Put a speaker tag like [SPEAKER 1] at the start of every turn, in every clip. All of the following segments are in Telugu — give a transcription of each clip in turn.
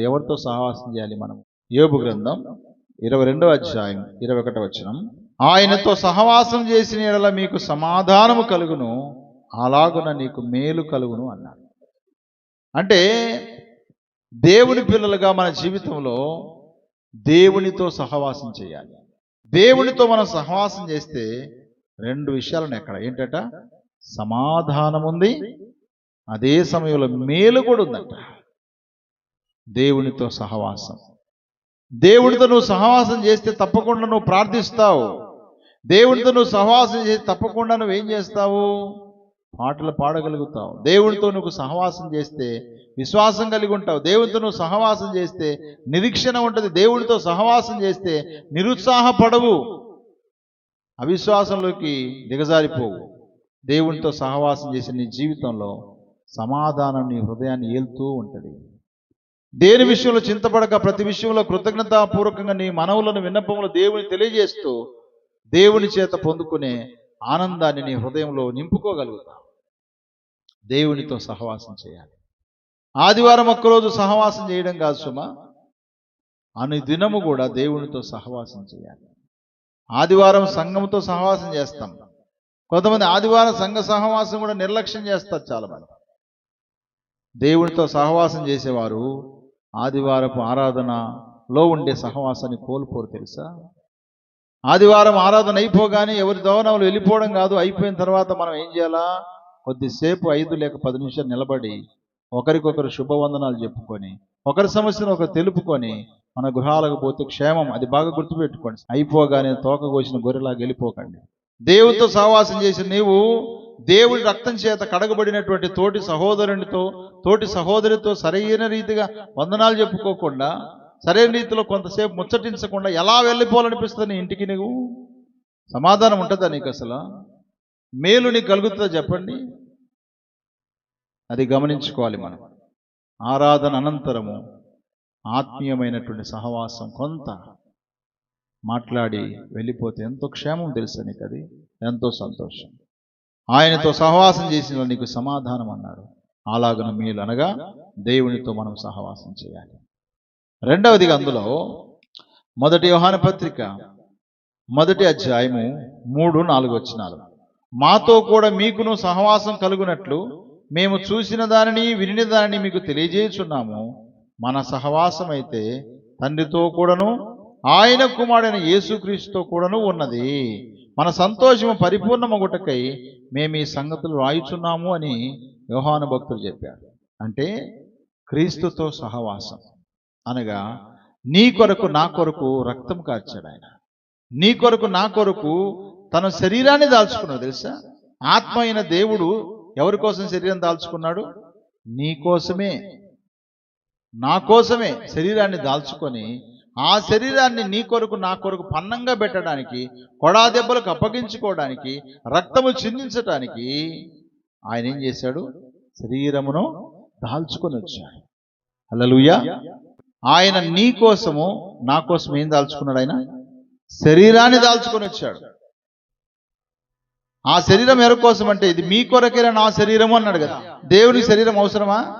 [SPEAKER 1] మరి ఎవరితో సహవాసం చేయాలి మనం? యోబు గ్రంథం ఇరవై రెండవ అధ్యాయం ఇరవై ఒకటో వచనం. ఆయనతో సహవాసం చేసిన ఎడల మీకు సమాధానము కలుగును అలాగున నీకు మేలు కలుగును అన్నాడు. అంటే దేవుని పిల్లలుగా మన జీవితంలో దేవునితో సహవాసం చేయాలి. దేవునితో మనం సహవాసం చేస్తే రెండు విషయాలను ఎక్కడ ఏంటట? సమాధానం ఉంది అదే సమయంలో మేలు కూడా ఉందంట. దేవునితో సహవాసం. దేవునితో నువ్వు సహవాసం చేస్తే తప్పకుండా నువ్వు ప్రార్థిస్తావు. దేవునితో నువ్వు సహవాసం చేసి తప్పకుండా నువ్వు ఏం చేస్తావు? పాటలు పాడగలుగుతావు. దేవునితో నువ్వు సహవాసం చేస్తే విశ్వాసం కలిగి ఉంటావు. దేవునితో నువ్వు సహవాసం చేస్తే నిరీక్షణ ఉంటుంది. దేవునితో సహవాసం చేస్తే నిరుత్సాహపడవు. అవిశ్వాసంలోకి దిగజారిపోవు. దేవునితో సహవాసం చేసే నీ జీవితంలో సమాధానం నీ హృదయాన్ని ఏలుతూ ఉంటుంది. దేని విషయంలో చింతపడక ప్రతి విషయంలో కృతజ్ఞతాపూర్వకంగా నీ మనవులను విన్నపములు దేవుని తెలియజేస్తూ దేవుని చేత పొందుకునే ఆనందాన్ని నీ హృదయంలో నింపుకోగలుగుతావు దేవునితో సహవాసం చేయాలి. ఆదివారం ఒక్కరోజు సహవాసం చేయడం కాదు సుమా అని దినము కూడా దేవునితో సహవాసం చేయాలి. ఆదివారం సంఘంతో సహవాసం చేస్తాం. కొంతమంది ఆదివారం సంఘ సహవాసం కూడా నిర్లక్ష్యం చేస్తారు చాలా మంది దేవునితో సహవాసం చేసేవారు ఆదివారపు ఆరాధనలో ఉండే సహవాసాన్ని కోల్పోరు తెలుసా? ఆదివారం ఆరాధన అయిపోగానే ఎవరి దోవనములు వెళ్ళిపోవడం కాదు అయిపోయిన తర్వాత మనం ఏం చేయాలా? కొద్దిసేపు ఐదు లేక పది నిమిషాలు నిలబడి ఒకరికొకరు శుభవందనాలు చెప్పుకొని ఒకరి సమస్యను ఒకరు తెలుపుకొని మన గృహాలకు పోతే క్షేమం అది బాగా గుర్తుపెట్టుకోండి. అయిపోగానే తోక కోసిన గొర్రెలాగా వెళ్ళిపోకండి. దేవునితో సహవాసం చేసి నీవు దేవుడి రక్తం చేత కడగబడినటువంటి తోటి సహోదరునితో తోటి సహోదరితో సరైన రీతిగా వందనాలు చెప్పుకోకుండా సరైన రీతిలో కొంతసేపు ముచ్చటించకుండా ఎలా వెళ్ళిపోవాలనిపిస్తుంది నీ ఇంటికి నీవు సమాధానం ఉంటుందా నీకు అసలు? మేలు నీకు కలుగుతుందా చెప్పండి. అది గమనించుకోవాలి మనం. ఆరాధన అనంతరము ఆత్మీయమైనటువంటి సహవాసం కొంత మాట్లాడి వెళ్ళిపోతే ఎంతో క్షేమం తెలుసు నీకు అది? ఎంతో సంతోషం. ఆయనతో సహవాసం చేసిన నీకు సమాధానం అన్నాడు అలాగన మీలు అనగా దేవునితో మనం సహవాసం చేయాలి. రెండవదిగా అందులో మొదటి యోహాన పత్రిక మొదటి అధ్యాయము మూడు నాలుగు వచ్చినాలు మాతో కూడా మీకును సహవాసం కలుగునట్లు మేము చూసిన దానిని వినిన దానిని మీకు తెలియజేయుచున్నాము. మన సహవాసం అయితే తండ్రితో కూడాను ఆయన కుమారుడైన యేసుక్రీస్తుతో కూడాను ఉన్నది. మన సంతోషము పరిపూర్ణమగుటకై మేము ఈ సంగతులు రాయుచున్నాము అని యోహాను భక్తులు చెప్పారు. అంటే క్రీస్తుతో సహవాసం. అనగా నీ కొరకు నా కొరకు రక్తం కార్చాడు ఆయన. నీ కొరకు నా కొరకు తన శరీరాన్ని దాల్చుకున్నాడు తెలుసా? ఆత్మ అయిన దేవుడు ఎవరి కోసం శరీరం దాల్చుకున్నాడు? నీ కోసమే. నా కోసమే శరీరాన్ని దాల్చుకొని ఆ శరీరాన్ని నీ కొరకు నా కొరకు పన్నంగా పెట్టడానికి కొడా దెబ్బలకు అప్పగించుకోవడానికి రక్తము చిందించటానికి ఆయన ఏం చేశాడు? శరీరమును దాల్చుకొని వచ్చాడు. హల్లెలూయా. ఆయన నీ కోసము నా కోసం ఏం దాల్చుకున్నాడు ఆయన? శరీరాన్ని దాల్చుకొని వచ్చాడు. ఆ శరీరం ఎవరి కోసం అంటే ఇది మీ కొరకేనా నా శరీరము అన్నాడు కదా. దేవుని శరీరం అవసరమా?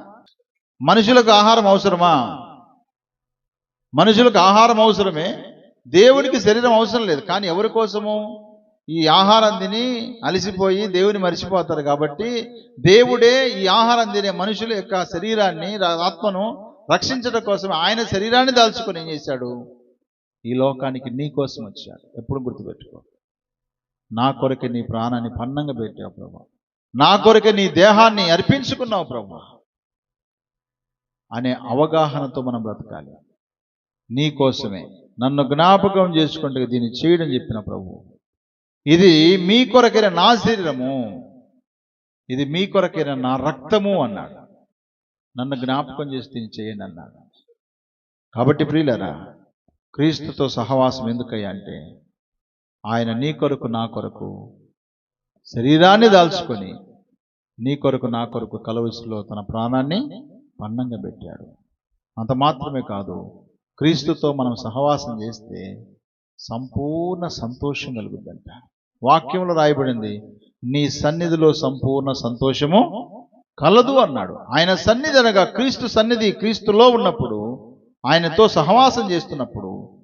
[SPEAKER 1] మనుషులకు ఆహారం అవసరమా? మనుషులకు ఆహారం అవసరమే దేవునికి శరీరం అవసరం లేదు. కానీ ఎవరి కోసము? ఈ ఆహారం తిని అలసిపోయి దేవుని మర్చిపోతారు కాబట్టి దేవుడే ఈ ఆహారం తినే మనుషుల యొక్క శరీరాన్ని ఆత్మను రక్షించడం కోసం ఆయన శరీరాన్ని దాల్చుకొని ఏం చేశాడు? ఈ లోకానికి నీ కోసం వచ్చాడు. ఎప్పుడు గుర్తుపెట్టుకో. నా కొరకే నీ ప్రాణాన్ని పన్నంగా పెట్టావు ప్రభా. నా కొరకే నీ దేహాన్ని అర్పించుకున్నావు ప్రభా. అనే అవగాహనతో మనం బ్రతకాలి. నీ కోసమే. నన్ను జ్ఞాపకం చేసుకుంటే దీన్ని చేయడం చెప్పిన ప్రభు. ఇది మీ కొరకైన నా శరీరము. ఇది మీ కొరకైన నా రక్తము అన్నాడు. నన్ను జ్ఞాపకం చేసి దీన్ని చేయండి అన్నాడు. కాబట్టి ప్రియులరా క్రీస్తుతో సహవాసం ఎందుకయ్యా అంటే ఆయన నీ కొరకు నా కొరకు శరీరాన్ని దాల్చుకొని నీ కొరకు నా కొరకు కలవసిలో తన ప్రాణాన్ని పన్నంగా పెట్టాడు. అంత మాత్రమే కాదు క్రీస్తుతో మనం సహవాసం చేస్తే సంపూర్ణ సంతోషం కలుగుద్దంట. వాక్యంలో రాయబడింది నీ సన్నిధిలో సంపూర్ణ సంతోషము కలదు అన్నాడు. ఆయన సన్నిధి అనగా క్రీస్తు సన్నిధి క్రీస్తులో ఉన్నప్పుడు ఆయనతో సహవాసం చేస్తున్నప్పుడు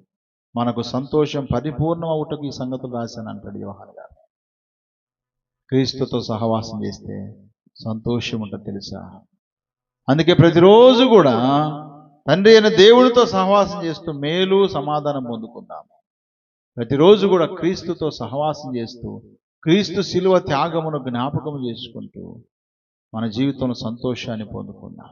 [SPEAKER 1] మనకు సంతోషం పరిపూర్ణం అవుటకు ఈ సంగతులు రాశాను అంటాడు వ్యవహార్ గారు. క్రీస్తుతో సహవాసం చేస్తే సంతోషం ఉంటుంది తెలుసా? అందుకే ప్రతిరోజు కూడా తండ్రి అయిన దేవుడితో సహవాసం చేస్తూ మేలు సమాధానం పొందుకుందాము. ప్రతిరోజు కూడా క్రీస్తుతో సహవాసం చేస్తూ క్రీస్తు శిలువ త్యాగమును జ్ఞాపకం చేసుకుంటూ మన జీవితంలో సంతోషాన్ని పొందుకుందాం